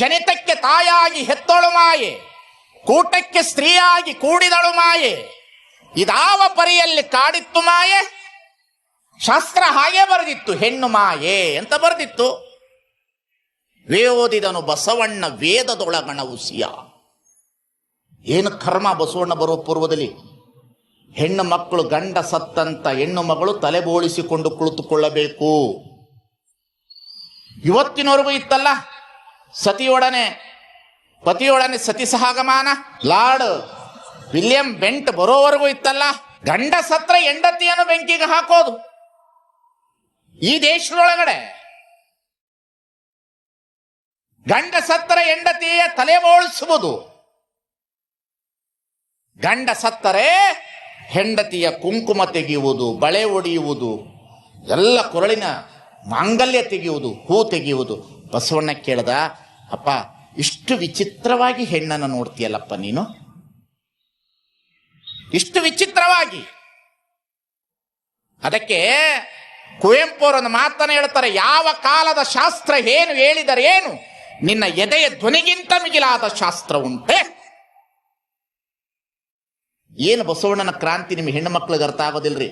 ಜನಿತಕ್ಕೆ ತಾಯಾಗಿ ಹೆತ್ತೊಳು ಮಾಯೆ, ಕೂಟಕ್ಕೆ ಸ್ತ್ರೀಯಾಗಿ ಕೂಡಿದಳು ಮಾಯೆ. ಇದಾವ ಪರಿಯಲ್ಲಿ ಕಾಡಿತ್ತು ಮಾಯೆ, ಶಾಸ್ತ್ರ ಹಾಗೆ ಬರೆದಿತ್ತು, ಹೆಣ್ಣು ಮಾಯೆ ಅಂತ ಬರೆದಿತ್ತು. ವೇದಿದನು ಬಸವಣ್ಣ ವೇದದೊಳಗಣ ಉಸಿಯ ಏನು ಕರ್ಮ ಬಸವಣ್ಣ ಬರುವ ಪೂರ್ವದಲ್ಲಿ? ಹೆಣ್ಣು ಮಕ್ಕಳು ಗಂಡ ಸತ್ತಂತ ಹೆಣ್ಣು ಮಗಳು ತಲೆಬೋಳಿಸಿಕೊಂಡು ಕುಳಿತುಕೊಳ್ಳಬೇಕು. ಇವತ್ತಿನವರೆಗೂ ಇತ್ತಲ್ಲ? ಸತಿಯೊಡನೆ, ಪತಿಯೊಡನೆ ಸತಿ ಸಹಗಮಾನ, ಲಾರ್ಡ್ ವಿಲಿಯಂ ಬೆಂಟ್ ಬರೋವರೆಗೂ ಇತ್ತಲ್ಲ, ಗಂಡ ಸತ್ರ ಹೆಂಡತಿಯನ್ನು ಬೆಂಕಿಗೆ ಹಾಕೋದು. ಈ ದೇಶದೊಳಗಡೆ ಗಂಡ ಸತ್ತರ ಹೆಂಡತಿಯ ತಲೆ ಬೋಳಿಸುವುದು. ಗಂಡ ಸತ್ತರೆ ಹೆಂಡತಿಯ ಕುಂಕುಮ ತೆಗೆಯುವುದು, ಬಳೆ ಒಡೆಯುವುದು, ಎಲ್ಲ ಕೊರಳಿನ ಮಾಂಗಲ್ಯ ತೆಗೆಯುವುದು, ಹೂ ತೆಗೆಯುವುದು. ಬಸವಣ್ಣ ಕೇಳ್ದ ಅಪ್ಪ, ಇಷ್ಟು ವಿಚಿತ್ರವಾಗಿ ಹೆಣ್ಣನ್ನು ನೋಡ್ತೀಯಲ್ಲಪ್ಪ ನೀನು? ಇಷ್ಟು ವಿಚಿತ್ರವಾಗಿ. ಅದಕ್ಕೆ ಕುವೆಂಪು ಅವರೊಂದು ಮಾತನ್ನು ಹೇಳ್ತಾರೆ, ಯಾವ ಕಾಲದ ಶಾಸ್ತ್ರ ಏನು, ಹೇಳಿದರೆ ಏನು? ನಿನ್ನ ಎದೆಯ ಧ್ವನಿಗಿಂತ ಮಿಗಿಲಾದ ಶಾಸ್ತ್ರ ಉಂಟೆ. ಏನು ಬಸವಣ್ಣನ ಕ್ರಾಂತಿ ನಿಮ್ಮ ಹೆಣ್ಣು ಮಕ್ಕಳಿಗೆ ಅರ್ಥ ಆಗೋದಿಲ್ರಿ?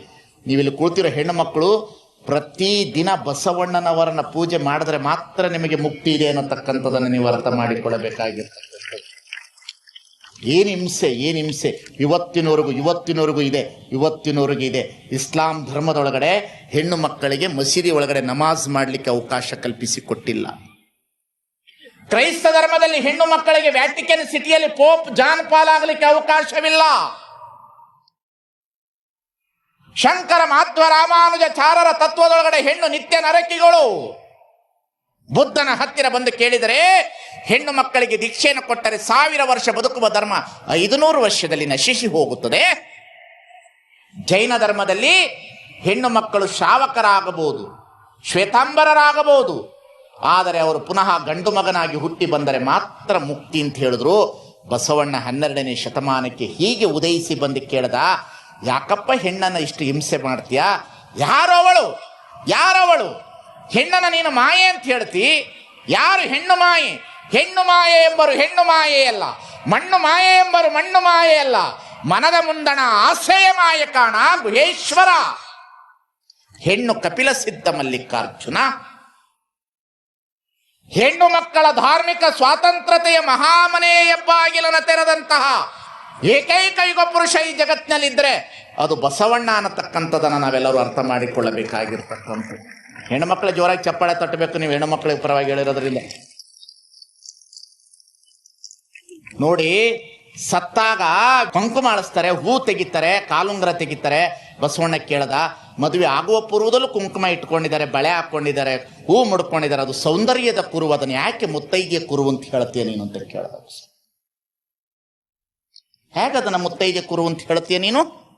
ನೀವಿಲ್ಲಿ ಕುಳಿತಿರೋ ಹೆಣ್ಣು ಮಕ್ಕಳು ಪ್ರತಿ ದಿನ ಬಸವಣ್ಣನವರನ್ನ ಪೂಜೆ ಮಾಡಿದ್ರೆ ಮಾತ್ರ ನಿಮಗೆ ಮುಕ್ತಿ ಇದೆ ಅನ್ನತಕ್ಕಂಥದ್ದನ್ನು ನೀವು ಅರ್ಥ ಮಾಡಿಕೊಳ್ಳಬೇಕಾಗಿರ್ತಕ್ಕಂಥದ್ದು. ಏನು ಹಿಂಸೆ ಏನು ಹಿಂಸೆ? ಇವತ್ತಿನವರೆಗೂ ಇವತ್ತಿನವರೆಗೂ ಇದೆ ಇವತ್ತಿನವರೆಗೂ ಇದೆ. ಇಸ್ಲಾಂ ಧರ್ಮದೊಳಗಡೆ ಹೆಣ್ಣು ಮಕ್ಕಳಿಗೆ ಮಸೀದಿ ಒಳಗಡೆ ನಮಾಜ್ ಮಾಡಲಿಕ್ಕೆ ಅವಕಾಶ ಕಲ್ಪಿಸಿ ಕೊಟ್ಟಿಲ್ಲ ಕ್ರೈಸ್ತ ಧರ್ಮದಲ್ಲಿ ಹೆಣ್ಣು ಮಕ್ಕಳಿಗೆ ವ್ಯಾಟಿಕನ್ ಸಿಟಿಯಲ್ಲಿ ಪೋಪ್ ಜಾನ್ ಪಾಲ್ ಆಗಲಿಕ್ಕೆ ಅವಕಾಶವಿಲ್ಲ. ಶಂಕರ ಮಹತ್ವ ರಾಮಾನುಜ ಚಾರರ ತತ್ವದೊಳಗಡೆ ಹೆಣ್ಣು ನಿತ್ಯ ನರಕಿಗಳು. ಬುದ್ಧನ ಹತ್ತಿರ ಬಂದು ಕೇಳಿದರೆ, ಹೆಣ್ಣು ಮಕ್ಕಳಿಗೆ ದೀಕ್ಷೆಯನ್ನು ಕೊಟ್ಟರೆ ಸಾವಿರ ವರ್ಷ ಬದುಕುವ ಧರ್ಮ ಐದುನೂರು ವರ್ಷದಲ್ಲಿ ನಶಿಸಿ ಹೋಗುತ್ತದೆ. ಜೈನ ಧರ್ಮದಲ್ಲಿ ಹೆಣ್ಣು ಮಕ್ಕಳು ಶ್ರಾವಕರಾಗಬಹುದು, ಶ್ವೇತಾಂಬರರಾಗಬಹುದು. ಆದರೆ ಅವರು ಪುನಃ ಗಂಡು ಮಗನಾಗಿ ಹುಟ್ಟಿ ಬಂದರೆ ಮಾತ್ರ ಮುಕ್ತಿ ಅಂತ ಹೇಳಿದ್ರು. ಬಸವಣ್ಣ ಹನ್ನೆರಡನೇ ಶತಮಾನಕ್ಕೆ ಹೀಗೆ ಉದಯಿಸಿ ಬಂದು ಕೇಳ್ದ ಯಾಕಪ್ಪ ಹೆಣ್ಣನ್ನು ಇಷ್ಟು ಹಿಂಸೆ ಮಾಡ್ತೀಯಾ? ಯಾರವಳು? ಯಾರವಳು? ಹೆಣ್ಣನ ನೀನು ಮಾಯೆ ಅಂತ ಹೇಳ್ತಿ? ಯಾರು ಹೆಣ್ಣು ಮಾಯೆ? ಹೆಣ್ಣು ಮಾಯೆ ಎಂಬರು ಹೆಣ್ಣು ಮಾಯೆ ಅಲ್ಲ. ಮಣ್ಣು ಮಾಯೆ ಎಂಬರು ಮಣ್ಣು ಮಾಯೆ ಅಲ್ಲ. ಮನದ ಮುಂದಣ ಆಸೆಯ ಮಾಯ ಕಾಣ ಗುಹೇಶ್ವರ. ಹೆಣ್ಣು ಕಪಿಲ ಸಿದ್ಧ ಮಲ್ಲಿಕಾರ್ಜುನ. ಹೆಣ್ಣು ಮಕ್ಕಳ ಧಾರ್ಮಿಕ ಸ್ವಾತಂತ್ರ್ಯತೆಯ ಮಹಾಮನೆ ಹೆಬ್ಬಾಗಿಲನ ತೆರೆದಂತಹ ಏಕೈಕ ಯುಗ ಪುರುಷ ಈ ಜಗತ್ತಿನಲ್ಲಿದ್ದರೆ ಅದು ಬಸವಣ್ಣ ಅನ್ನತಕ್ಕಂಥದ್ದನ್ನು ನಾವೆಲ್ಲರೂ ಅರ್ಥ ಮಾಡಿಕೊಳ್ಳಬೇಕಾಗಿರ್ತಕ್ಕಂಥ ಹೆಣ್ಮಕ್ಳು ಜೋರಾಗಿ ಚಪ್ಪಾಳೆ ತಟ್ಟಬೇಕು, ನೀವು ಹೆಣ್ಮಕ್ಳಿಗೆ ಪರವಾಗಿ ಹೇಳಿರೋದ್ರಿಂದ. ನೋಡಿ, ಸತ್ತಾಗ ಕುಂಕುಮ ಮಾಡಿಸ್ತಾರೆ, ಹೂ ತೆಗಿತಾರೆ, ಕಾಲುಂಗ್ರ ತೆಗಿತಾರೆ. ಬಸವಣ್ಣ ಕೇಳ್ದ, ಮದುವೆ ಆಗುವ ಪೂರ್ವದಲ್ಲೂ ಕುಂಕುಮ ಇಟ್ಕೊಂಡಿದ್ದಾರೆ, ಬಳೆ ಹಾಕೊಂಡಿದ್ದಾರೆ, ಹೂ ಮುಡ್ಕೊಂಡಿದ್ದಾರೆ. ಅದು ಸೌಂದರ್ಯದ ಕುರು ಅದನ್ನು ಯಾಕೆ ಮುತ್ತೈಗೆ ಕುರು ಅಂತ ಹೇಳ್ತೀಯ ನೀನು ಅಂತ ಕೇಳಿದ್ರು. ಹೇಗದನ್ನ ಮುತ್ತೈದೆ ಕುರು ಅಂತ ಹೇಳ್ತೀಯ ನೀನು?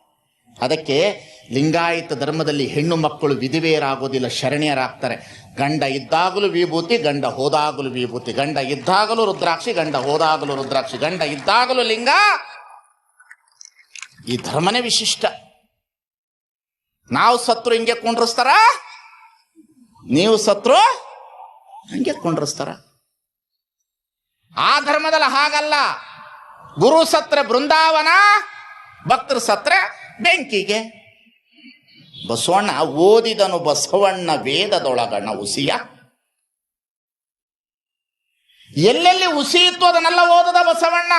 ಅದಕ್ಕೆ ಲಿಂಗಾಯತ ಧರ್ಮದಲ್ಲಿ ಹೆಣ್ಣು ಮಕ್ಕಳು ವಿಧವೆಯರಾಗೋದಿಲ್ಲ, ಶರಣ್ಯರಾಗ್ತಾರೆ. ಗಂಡ ಇದ್ದಾಗಲೂ ವಿಭೂತಿ, ಗಂಡ ಹೋದಾಗಲೂ ವಿಭೂತಿ. ಗಂಡ ಇದ್ದಾಗಲೂ ರುದ್ರಾಕ್ಷಿ, ಗಂಡ ಹೋದಾಗಲೂ ರುದ್ರಾಕ್ಷಿ. ಗಂಡ ಇದ್ದಾಗಲೂ ಲಿಂಗ. ಈ ಧರ್ಮನೇ ವಿಶಿಷ್ಟ. ನಾವು ಸತ್ರು ಹಿಂಗೆ ಕುಂಡ್ರಸ್ತಾರ? ನೀವು ಸತ್ರು ಹಂಗೆ ಕುಂಡ್ರಸ್ತಾರ? ಆ ಧರ್ಮದಲ್ಲಿ ಹಾಗಲ್ಲ. ಗುರು ಸತ್ರ ಬೃಂದಾವನ, ಭಕ್ತರ ಸತ್ರ ಬೆಂಕಿಗೆ. ಬಸವಣ್ಣ ಓದಿದನು ಬಸವಣ್ಣ ವೇದದೊಳಗಣ ಉಸಿಯ. ಎಲ್ಲೆಲ್ಲಿ ಉಸಿ ಇತ್ತು ಅದನ್ನೆಲ್ಲ ಓದದ ಬಸವಣ್ಣ?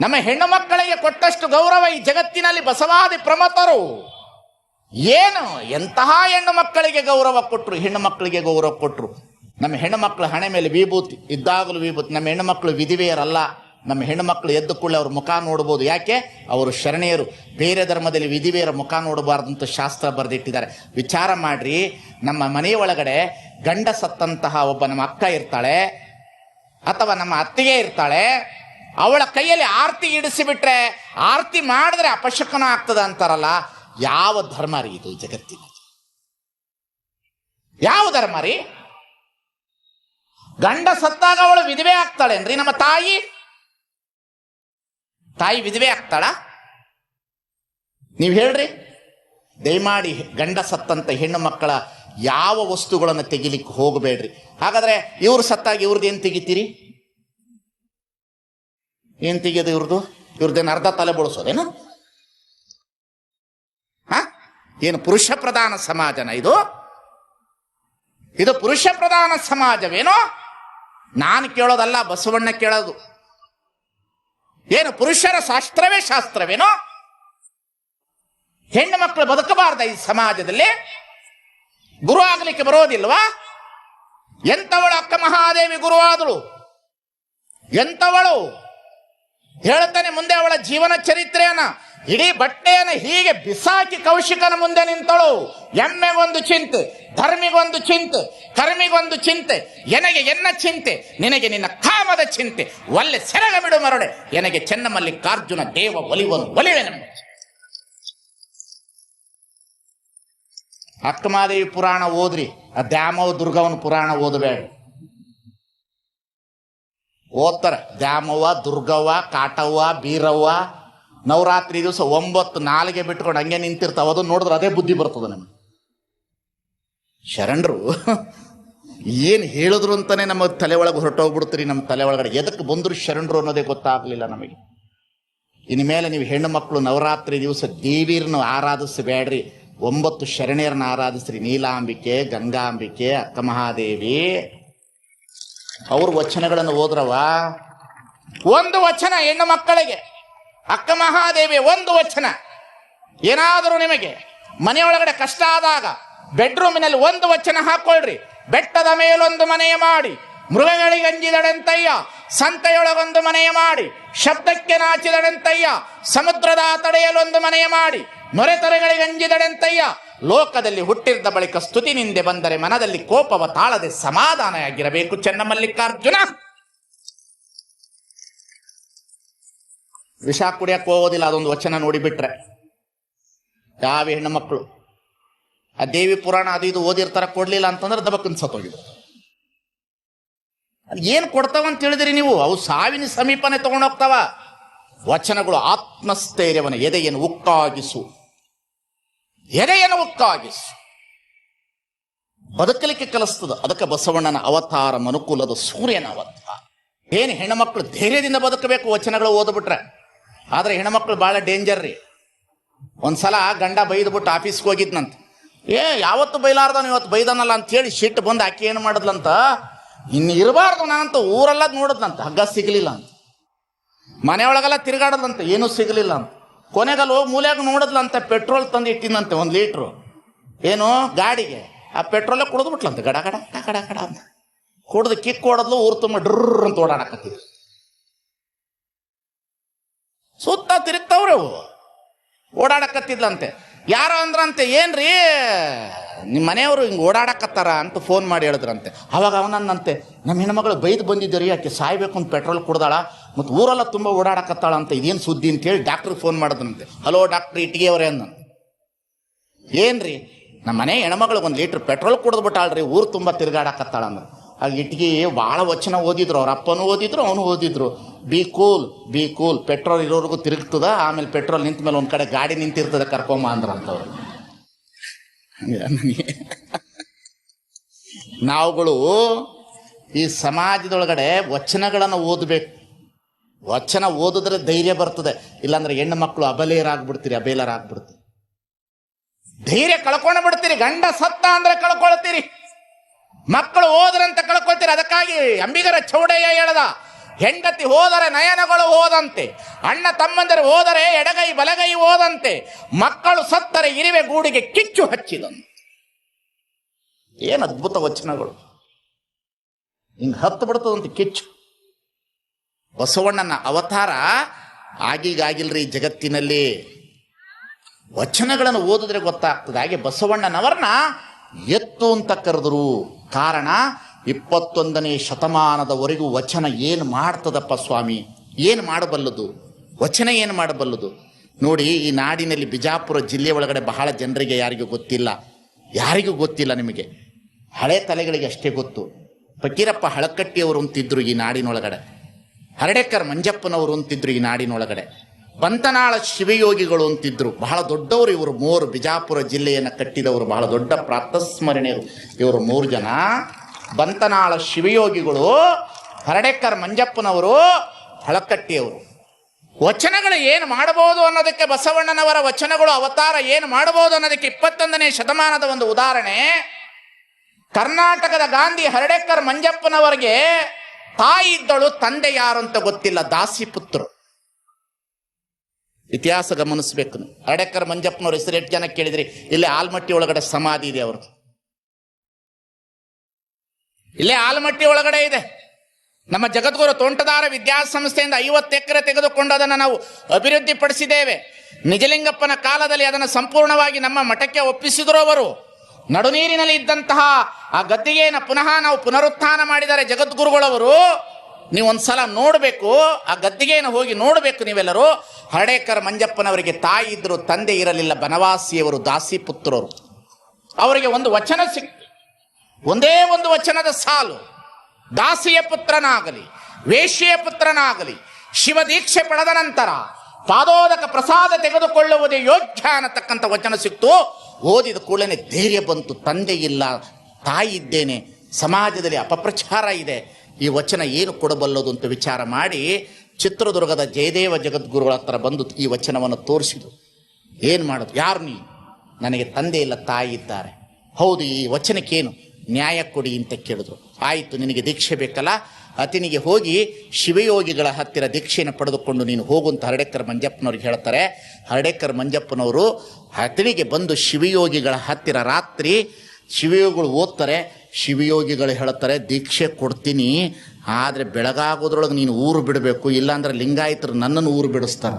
ನಮ್ಮ ಹೆಣ್ಣು ಮಕ್ಕಳಿಗೆ ಕೊಟ್ಟಷ್ಟು ಗೌರವ ಈ ಜಗತ್ತಿನಲ್ಲಿ ಬಸವಾದಿ ಪ್ರಮತರು. ಏನು? ಎಂತಹ ಹೆಣ್ಣು ಮಕ್ಕಳಿಗೆ ಗೌರವ ಕೊಟ್ಟರು ಹೆಣ್ಣು ಮಕ್ಕಳಿಗೆ ಗೌರವ ಕೊಟ್ಟರು ನಮ್ಮ ಹೆಣ್ಣು ಮಕ್ಕಳು ಹಣೆ ಮೇಲೆ ವಿಭೂತಿ, ಇದ್ದಾಗಲೂ ವಿಭೂತಿ. ನಮ್ಮ ಹೆಣ್ಣು ಮಕ್ಕಳು ವಿಧಿವೆಯರಲ್ಲ. ನಮ್ಮ ಹೆಣ್ಣು ಮಕ್ಕಳು ಎದ್ದು ಕೂಡಲೇ ಅವ್ರ ಮುಖ ನೋಡ್ಬೋದು. ಯಾಕೆ? ಅವರು ಶರಣೆಯರು. ಬೇರೆ ಧರ್ಮದಲ್ಲಿ ವಿಧಿವೆಯರ ಮುಖ ನೋಡಬಾರ್ದು ಶಾಸ್ತ್ರ ಬರೆದಿಟ್ಟಿದ್ದಾರೆ. ವಿಚಾರ ಮಾಡ್ರಿ. ನಮ್ಮ ಮನೆಯ ಒಳಗಡೆ ಗಂಡ ಸತ್ತಂತಹ ಒಬ್ಬ ನಮ್ಮ ಅಕ್ಕ ಇರ್ತಾಳೆ, ಅಥವಾ ನಮ್ಮ ಅತ್ತಿಗೆ ಇರ್ತಾಳೆ, ಅವಳ ಕೈಯಲ್ಲಿ ಆರತಿ ಇಡಿಸಿಬಿಟ್ರೆ, ಆರತಿ ಮಾಡಿದ್ರೆ ಅಪಶಕನ ಆಗ್ತದ ಅಂತಾರಲ್ಲ. ಯಾವ ಧರ್ಮ ರೀ ಇದು ಜಗತ್ತಿನ ಯಾವ ಧರ್ಮ ರೀ? ಗಂಡ ಸತ್ತಾಗ ಅವಳು ವಿಧವೆ ಆಗ್ತಾಳೇನ್ರಿ? ನಮ್ಮ ತಾಯಿ? ತಾಯಿ ವಿಧವೆ ಆಗ್ತಾಳ? ನೀವು ಹೇಳ್ರಿ. ದಯಮಾಡಿ ಗಂಡ ಸತ್ತಂತ ಹೆಣ್ಣು ಮಕ್ಕಳ ಯಾವ ವಸ್ತುಗಳನ್ನು ತೆಗಿಲಿಕ್ಕೆ ಹೋಗಬೇಡ್ರಿ. ಹಾಗಾದ್ರೆ ಇವ್ರು ಸತ್ತಾಗ ಇವ್ರದ್ದು ಏನು ತೆಗಿತೀರಿ? ಏನು ತೆಗಿಯೋದು ಇವ್ರದ್ದು? ಇವ್ರದ್ದೇನು ಅರ್ಧ ತಲೆ ಬಳಸೋದೇನು? ಹಾ? ಏನು ಪುರುಷ ಪ್ರಧಾನ ಸಮಾಜನ ಇದು? ಇದು ಪುರುಷ ಪ್ರಧಾನ ಸಮಾಜವೇನೋ? ನಾನು ಕೇಳೋದಲ್ಲ, ಬಸವಣ್ಣ ಕೇಳೋದು. ಏನು ಪುರುಷರ ಶಾಸ್ತ್ರವೇ ಶಾಸ್ತ್ರವೇನೋ? ಹೆಣ್ಣು ಮಕ್ಕಳು ಬದುಕಬಾರ್ದ ಈ ಸಮಾಜದಲ್ಲಿ? ಗುರು ಆಗ್ಲಿಕ್ಕೆ ಬರೋದಿಲ್ವಾ? ಎಂಥವಳು ಅಕ್ಕ ಮಹಾದೇವಿ ಗುರುವಾದಳು ಎಂತವಳು ಹೇಳ್ತಾನೆ ಮುಂದೆ ಅವಳ ಜೀವನ ಚರಿತ್ರೆಯನ್ನ, ಇಡೀ ಬಟ್ಟೆಯನ್ನು ಹೀಗೆ ಬಿಸಾಕಿ ಕೌಶಿಕನ ಮುಂದೆ ನಿಂತಳು. ಎಮ್ಮೆಗೊಂದು ಚಿಂತೆ, ಧರ್ಮಿಗೊಂದು ಚಿಂತೆ, ಕರ್ಮಿಗೊಂದು ಚಿಂತೆ, ಎನಗೆ ಎನ್ನ ಚಿಂತೆ, ನಿನಗೆ ನಿನ್ನ ಕಾಮದ ಚಿಂತೆ. ಒಲ್ಲೆ ಸೆರಗ ಬಿಡು ಮರಡೆ ಎನಗೆ ಚೆನ್ನಮಲ್ಲಿಕಾರ್ಜುನ ದೇವ ಒಲಿವನು ಒಲಿವೆನ ಅಕ್ಕಮಾದೇವಿ ಪುರಾಣ ಓದ್ರಿ, ಆ ದ್ಯಾಮವ ದುರ್ಗವನ ಪುರಾಣ ಓದಬೇಡ. ಓದ್ತಾರೆ. ದ್ಯಾಮವ್ವ, ದುರ್ಗವ್ವ, ಕಾಟವ್ವ, ಬೀರವ್ವ. ನವರಾತ್ರಿ ದಿವಸ ಒಂಬತ್ತು ನಾಲಿಗೆ ಬಿಟ್ಕೊಂಡು ಹಂಗೆ ನಿಂತಿರ್ತಾವ. ಅದು ನೋಡಿದ್ರೆ ಅದೇ ಬುದ್ಧಿ ಬರ್ತದೆ ನಮಗೆ. ಶರಣರು, ಏನು ಹೇಳಿದ್ರು ಅಂತಾನೆ ನಮ್ಮ ತಲೆ ಒಳಗೆ ಹೊರಟೋಗ್ಬಿಡ್ತೀರಿ ನಮ್ಮ ತಲೆ ಒಳಗಡೆ. ಎದಕ್ಕೆ ಬಂದ್ರು ಶರಣರು ಅನ್ನೋದೇ ಗೊತ್ತಾಗಲಿಲ್ಲ ನಮಗೆ. ಇನ್ಮೇಲೆ ನೀವು ಹೆಣ್ಣು ಮಕ್ಕಳು ನವರಾತ್ರಿ ದಿವಸ ದೇವಿರನ್ನು ಆರಾಧಿಸಬೇಡ್ರಿ ಒಂಬತ್ತು ಶರಣೆಯರನ್ನ ಆರಾಧಿಸ್ರಿ. ನೀಲಾಂಬಿಕೆ, ಗಂಗಾಂಬಿಕೆ ಅಕ್ಕ ಮಹಾದೇವಿ ಅವ್ರ ವಚನಗಳನ್ನು ಓದ್ರವ? ಒಂದು ವಚನ ಹೆಣ್ಣು ಮಕ್ಕಳಿಗೆ, ಅಕ್ಕ ಮಹಾದೇವಿ ಒಂದು ವಚನ. ಏನಾದರೂ ನಿಮಗೆ ಮನೆಯೊಳಗಡೆ ಕಷ್ಟ ಆದಾಗ ಬೆಡ್ರೂಮಿನಲ್ಲಿ ಒಂದು ವಚನ ಹಾಕೊಳ್ರಿ. ಬೆಟ್ಟದ ಮೇಲೊಂದು ಮನೆಯ ಮಾಡಿ ಮೃಗಗಳಿಗೆ ಅಂಜಿದಡೆಂತಯ್ಯ ಸಂತೆಯೊಳಗೊಂದು ಮನೆಯ ಮಾಡಿ, ಶಬ್ದಕ್ಕೆ ನಾಚಿದಡೆಂತಯ್ಯ ಸಮುದ್ರದ ತಡೆಯಲೊಂದು ಮನೆಯ ಮಾಡಿ ನೊರೆತರೆಗಳಿಗೆ ಅಂಜಿದಡೆಂತಯ್ಯ ಲೋಕದಲ್ಲಿ ಹುಟ್ಟಿದ್ದ ಬಳಿಕ ಸ್ತುತಿ ನಿಂದೆ ಬಂದರೆ ಮನದಲ್ಲಿ ಕೋಪವ ತಾಳದೆ ಸಮಾಧಾನ ಆಗಿರಬೇಕು ಚೆನ್ನಮಲ್ಲಿಕಾರ್ಜುನ! ವಿಷ ಕುಡಿಯಕ್ಕೆ ಹೋಗೋದಿಲ್ಲ, ಅದೊಂದು ವಚನ ನೋಡಿಬಿಟ್ರೆ ಯಾವ ಹೆಣ್ಣು ಮಕ್ಕಳು? ಆ ದೇವಿ ಪುರಾಣ ಅದು ಇದು ಓದಿರ್ತಾರ ಕೊಡ್ಲಿಲ್ಲ ಅಂತಂದ್ರೆ ದಬಕ್ಕನ್ ಸತ್ತೋಗಿದ್ರು. ಏನು ಕೊಡ್ತಾವ ಅಂತ ಹೇಳಿದ್ರಿ ನೀವು? ಅವು ಸಾವಿನ ಸಮೀಪನೇ ತಗೊಂಡೋಗ್ತಾವ. ವಚನಗಳು ಆತ್ಮಸ್ಥೈರ್ಯವನ್ನು, ಎದೆಯನ್ನು ಉಕ್ಕಾಗಿಸು. ಎದೆಯನ್ನು ಉಕ್ಕಾಗಿಸು ಬದುಕಲಿಕ್ಕೆ ಕಲಿಸ್ತದ. ಅದಕ್ಕೆ ಬಸವಣ್ಣನ ಅವತಾರ, ಮನುಕುಲದ ಸೂರ್ಯನ ಅವತಾರ. ಏನು ಹೆಣ್ಮಕ್ಳು ಧೈರ್ಯದಿಂದ ಬದುಕಬೇಕು ವಚನಗಳು ಓದ್ಬಿಟ್ರೆ? ಆದ್ರೆ ಹೆಣ್ಮಕ್ಳು ಭಾಳ ಡೇಂಜರ್ ರೀ. ಒಂದ್ಸಲ ಗಂಡ ಬೈದ್ಬಿಟ್ಟು ಆಫೀಸ್ಗೆ ಹೋಗಿದ್ನಂತ. ಏ, ಯಾವತ್ತು ಬೈಲಾರ್ದನು ಇವತ್ತು ಬೈದಾನಲ್ಲ ಅಂತ ಹೇಳಿ ಶಿಟ್ಟು ಬಂದು ಆಕೆ ಏನು ಮಾಡಿದ್ಲಂತ? ಇನ್ನು ಇರಬಾರ್ದು ನಾನಂತ ಊರೆಲ್ಲ ನೋಡಿದ್ನಂತ ಹಗ್ಗ ಸಿಗಲಿಲ್ಲ ಅಂತ. ಮನೆಯೊಳಗೆಲ್ಲ ತಿರುಗಾಡದಂತ ಏನೂ ಸಿಗಲಿಲ್ಲ ಅಂತ. ಕೊನೆಗಲ್ಲಿ ಹೋಗಿ ಮೂಲೆಯಾಗ ನೋಡಿದ್ಲಂತ ಪೆಟ್ರೋಲ್ ತಂದು ಇಟ್ಟಿನಂತೆ ಒಂದು ಲೀಟ್ರು. ಏನು? ಗಾಡಿಗೆ. ಆ ಪೆಟ್ರೋಲೇ ಕುಡಿದ್ಬಿಟ್ಲಂತೆ ಗಡ ಗಡ ಗಡ ಗಡ ಗಡ ಅಂತ. ಕುಡ್ದು ಕಿಕ್ ಹೊಡೆದ್ಲು, ಊರು ತುಂಬ ಡ್ರರ್ ಅಂತ ಓಡಾಡಕತ್ತಿದ್ರು ಸುತ್ತ ತಿರುಗ್ತಾವ್ರಿ ಅವು. ಓಡಾಡಕತ್ತಿದ್ಲಂತೆ. ಯಾರೋ ಅಂದ್ರಂತೆ, ಏನ್ರಿ? ನಿಮ್ಮ ಮನೆಯವರು ಹಿಂಗೆ ಓಡಾಡಕತ್ತಾರ? ಅಂತ ಫೋನ್ ಮಾಡಿ ಹೇಳಿದ್ರಂತೆ. ಅವಾಗ ಅವನಂದಂತೆ ನಮ್ಮ ಹೆಣ್ಮಗಳು ಬೈದು ಬಂದಿದ್ದೀರಿ ಆಕೆ ಸಾಯ್ಬೇಕು ಅಂತ ಪೆಟ್ರೋಲ್ ಕುಡ್ದಾಳ? ಮತ್ತು ಊರೆಲ್ಲ ತುಂಬ ಓಡಾಡಕತ್ತಾಳ ಅಂತ ಇದೇನು ಸುದ್ದಿ ಅಂತೇಳಿ ಡಾಕ್ಟ್ರಿಗೆ ಫೋನ್ ಮಾಡಿದ್ರಂತೆ ಹಲೋ ಡಾಕ್ಟ್ರ್ ಇಟ್ಟಿಗೆ ಅವರೇ ಅಂದ ಏನ್ರಿ? ನಮ್ಮ ಮನೆ ಹೆಣ್ಮಗಳಿಗೆ ಒಂದು ಲೀಟ್ರ್ ಪೆಟ್ರೋಲ್ ಕುಡಿದ್ಬಿಟ್ಟಾಳ್ರಿ ಊರು ತುಂಬ ತಿರುಗಾಡಕತ್ತಾಳ ಅಂದ್ರೆ ಆಗ ಇಟ್ಟಿಗೆ ಭಾಳ ವಚನ ಓದಿದ್ರು, ಅವ್ರ ಅಪ್ಪನೂ ಓದಿದ್ರು, ಅವನು ಓದಿದ್ರು. Be cool be cool, petrol ಇರೋರಿಗೂ ತಿರುಗ್ತದ, ಆಮೇಲೆ ಪೆಟ್ರೋಲ್ ನಿಂತ ಮೇಲೆ ಒಂದು ಕಡೆ ಗಾಡಿ ನಿಂತಿರ್ತದೆ ಕರ್ಕೊಂಬ ಅಂದ್ರ ಅಂತವ್ರು. ನಾವುಗಳು ಈ ಸಮಾಜದೊಳಗಡೆ ವಚನಗಳನ್ನು ಓದಬೇಕು. ವಚನ ಓದಿದ್ರೆ ಧೈರ್ಯ ಬರ್ತದೆ. ಇಲ್ಲಾಂದ್ರೆ ಹೆಣ್ಣು ಮಕ್ಕಳು ಅಬಲೇರಾಗ್ಬಿಡ್ತೀರಿ, ಅಬೇಲರಾಗ್ಬಿಡ್ತೀರಿ. ಧೈರ್ಯ ಕಳ್ಕೊಂಡು ಬಿಡ್ತೀರಿ, ಗಂಡ ಸತ್ತ ಅಂದ್ರೆ ಕಳ್ಕೊಳ್ತೀರಿ. ಮಕ್ಕಳು ಹೋದ್ರಂತ ಕಳ್ಕೊಳ್ತೀರಿ. ಅದಕ್ಕಾಗಿ ಅಂಬಿಗರ ಚೌಡಯ್ಯ ಹೇಳದ, ಹೆಂಡತಿ ಹೋದರೆ ನಯನಗಳು ಹೋದಂತೆ, ಅಣ್ಣ ತಮ್ಮಂದರು ಹೋದರೆ ಎಡಗೈ ಬಲಗೈ ಹೋದಂತೆ, ಮಕ್ಕಳು ಸತ್ತರೆ ಇರಿವೆ ಗೂಡಿಗೆ ಕಿಚ್ಚು ಹಚ್ಚಿದಂತೆ. ಏನು ಅದ್ಭುತ ವಚನಗಳು. ಹಿಂಗೆ ಹತ್ತು ಬಿಡ್ತದಂತೆ ಕಿಚ್ಚು. ಬಸವಣ್ಣನ ಅವತಾರ ಆಗೀಗಾಗಿಲ್ರಿ ಜಗತ್ತಿನಲ್ಲಿ. ವಚನಗಳನ್ನು ಓದಿದ್ರೆ ಗೊತ್ತಾಗ್ತದೆ ಹಾಗೆ ಬಸವಣ್ಣನವರನ್ನ ಎತ್ತು ಅಂತ ಕರೆದರು. ಕಾರಣ ಇಪ್ಪತ್ತೊಂದನೇ ಶತಮಾನದವರೆಗೂ ವಚನ ಏನು ಮಾಡ್ತದಪ್ಪ ಸ್ವಾಮಿ? ಏನು ಮಾಡಬಲ್ಲದು? ವಚನ ಏನು ಮಾಡಬಲ್ಲದು? ನೋಡಿ, ಈ ನಾಡಿನಲ್ಲಿ ಬಿಜಾಪುರ ಜಿಲ್ಲೆ ಒಳಗಡೆ ಬಹಳ ಜನರಿಗೆ ಯಾರಿಗೂ ಗೊತ್ತಿಲ್ಲ. ಯಾರಿಗೂ ಗೊತ್ತಿಲ್ಲ ನಿಮಗೆ. ಹಳೆ ತಲೆಗಳಿಗೆ ಅಷ್ಟೇ ಗೊತ್ತು. ಫಕೀರಪ್ಪ ಹಳಕಟ್ಟಿಯವರು ಅಂತಿದ್ರು ಈ ನಾಡಿನೊಳಗಡೆ. ಹರಡೇಕರ್ ಮಂಜಪ್ಪನವರು ಅಂತಿದ್ರು ಈ ನಾಡಿನೊಳಗಡೆ. ಬಂತನಾಳ ಶಿವಯೋಗಿಗಳು ಅಂತಿದ್ರು. ಬಹಳ ದೊಡ್ಡವರು ಇವರು. ಮೂರು ಬಿಜಾಪುರ ಜಿಲ್ಲೆಯನ್ನು ಕಟ್ಟಿದವರು. ಬಹಳ ದೊಡ್ಡ ಪ್ರಾತಸ್ಮರಣೆಯರು ಇವರು ಮೂರು ಜನ. ಬಂತನಾಳ ಶಿವಯೋಗಿಗಳು, ಹರಡೇಕರ್ ಮಂಜಪ್ಪನವರು, ಹಳಕಟ್ಟಿಯವರು. ವಚನಗಳು ಏನು ಮಾಡಬಹುದು ಅನ್ನೋದಕ್ಕೆ ಬಸವಣ್ಣನವರ ವಚನಗಳು, ಅವತಾರ ಏನು ಮಾಡಬಹುದು ಅನ್ನೋದಕ್ಕೆ ಇಪ್ಪತ್ತೊಂದನೇ ಶತಮಾನದ ಒಂದು ಉದಾಹರಣೆ. ಕರ್ನಾಟಕದ ಗಾಂಧಿ ಹರಡೇಕರ್ ಮಂಜಪ್ಪನವರಿಗೆ ತಾಯಿ ಇದ್ದಳು, ತಂದೆ ಯಾರು ಅಂತ ಗೊತ್ತಿಲ್ಲ, ದಾಸಿ ಪುತ್ರ. ಇತಿಹಾಸ ಗಮನಿಸ್ಬೇಕು ಅಡೆಕರ್ ಮಂಜಪ್ಪನವ್ರ ಹೆಸರು ಎಷ್ಟು ಜನ ಕೇಳಿದ್ರಿ? ಇಲ್ಲೇ ಆಲ್ಮಟ್ಟಿ ಒಳಗಡೆ ಸಮಾಧಿ ಇದೆ ಅವ್ರದ್ದು. ಇಲ್ಲೇ ಆಲ್ಮಟ್ಟಿ ಒಳಗಡೆ ಇದೆ. ನಮ್ಮ ಜಗದ್ಗುರು ತೋಂಟದಾರ ವಿದ್ಯಾಸಂಸ್ಥೆಯಿಂದ ಐವತ್ತು ಎಕರೆ ತೆಗೆದುಕೊಂಡು ಅದನ್ನು ನಾವು ಅಭಿವೃದ್ಧಿಪಡಿಸಿದ್ದೇವೆ. ನಿಜಲಿಂಗಪ್ಪನ ಕಾಲದಲ್ಲಿ ಅದನ್ನು ಸಂಪೂರ್ಣವಾಗಿ ನಮ್ಮ ಮಠಕ್ಕೆ ಒಪ್ಪಿಸಿದರು ಅವರು. ನಡುನೀರಿನಲ್ಲಿ ಇದ್ದಂತಹ ಆ ಗದ್ದಿಗೆಯನ್ನು ಪುನಃ ನಾವು ಪುನರುತ್ಥಾನ ಮಾಡಿದರೆ ಜಗದ್ಗುರುಗಳವರು ನೀವು ಒಂದ್ಸಲ ನೋಡಬೇಕು, ಆ ಗದ್ದಿಗೆಯನ್ನು ಹೋಗಿ ನೋಡಬೇಕು ನೀವೆಲ್ಲರೂ. ಹರಡೇಕರ್ ಮಂಜಪ್ಪನವರಿಗೆ ತಾಯಿ ಇದ್ದರು ತಂದೆ ಇರಲಿಲ್ಲ, ಬನವಾಸಿಯವರು ದಾಸಿ ಪುತ್ರರು. ಅವರಿಗೆ ಒಂದು ವಚನ ಸಿಕ್, ಒಂದೇ ಒಂದು ವಚನದ ಸಾಲು. ದಾಸಿಯ ಪುತ್ರನಾಗಲಿ, ವೇಶ್ಯೆಯ ಪುತ್ರನಾಗಲಿ, ಶಿವ ದೀಕ್ಷೆ ಪಡೆದ ನಂತರ ಪಾದೋದಕ ಪ್ರಸಾದ ತೆಗೆದುಕೊಳ್ಳುವುದೇ ಯೋಗ್ಯ ಅನ್ನತಕ್ಕಂಥ ವಚನ ಸಿಕ್ತು. ಓದಿದ ಕೂಡಲೇ ಧೈರ್ಯ ಬಂತು. ತಂದೆ ಇಲ್ಲ, ತಾಯಿ ಇದ್ದೇನೆ, ಸಮಾಜದಲ್ಲಿ ಅಪಪ್ರಚಾರ ಇದೆ, ಈ ವಚನ ಏನು ಕೊಡಬಲ್ಲದು ಅಂತ ವಿಚಾರ ಮಾಡಿ ಚಿತ್ರದುರ್ಗದ ಜಯದೇವ ಜಗದ್ಗುರುಗಳ ಹತ್ರ ಬಂದು ಈ ವಚನವನ್ನು ತೋರಿಸಿದ್ರು. ಏನು ಮಾಡೋದು? ಯಾರು ನೀ ನನಗೆ ತಂದೆ ಇಲ್ಲ, ತಾಯಿ ಇದ್ದಾರೆ. ಹೌದು, ಈ ವಚನಕ್ಕೇನು ನ್ಯಾಯ ಕೊಡಿ ಅಂತ ಕೇಳಿದ್ರು. ಆಯಿತು, ನಿನಗೆ ದೀಕ್ಷೆ ಬೇಕಲ್ಲ ಅತಿನಿಗೆ ಹೋಗಿ ಶಿವಯೋಗಿಗಳ ಹತ್ತಿರ ದೀಕ್ಷೆಯನ್ನು ಪಡೆದುಕೊಂಡು ನೀನು ಹೋಗುವಂತ ಹರಡೇಕರ್ ಮಂಜಪ್ಪನವ್ರಿಗೆ ಹೇಳ್ತಾರೆ. ಹರಡೇಕರ್ ಮಂಜಪ್ಪನವರು ಅತಿನಿಗೆ ಬಂದು ಶಿವಯೋಗಿಗಳ ಹತ್ತಿರ ರಾತ್ರಿ ಶಿವಯೋಗಿಗಳು ಓದ್ತಾರೆ. ಶಿವಯೋಗಿಗಳು ಹೇಳ್ತಾರೆ, ದೀಕ್ಷೆ ಕೊಡ್ತೀನಿ, ಆದರೆ ಬೆಳಗಾಗೋದ್ರೊಳಗೆ ನೀನು ಊರು ಬಿಡಬೇಕು, ಇಲ್ಲಾಂದ್ರೆ ಲಿಂಗಾಯತರು ನನ್ನನ್ನು ಊರು ಬಿಡಿಸ್ತಾರ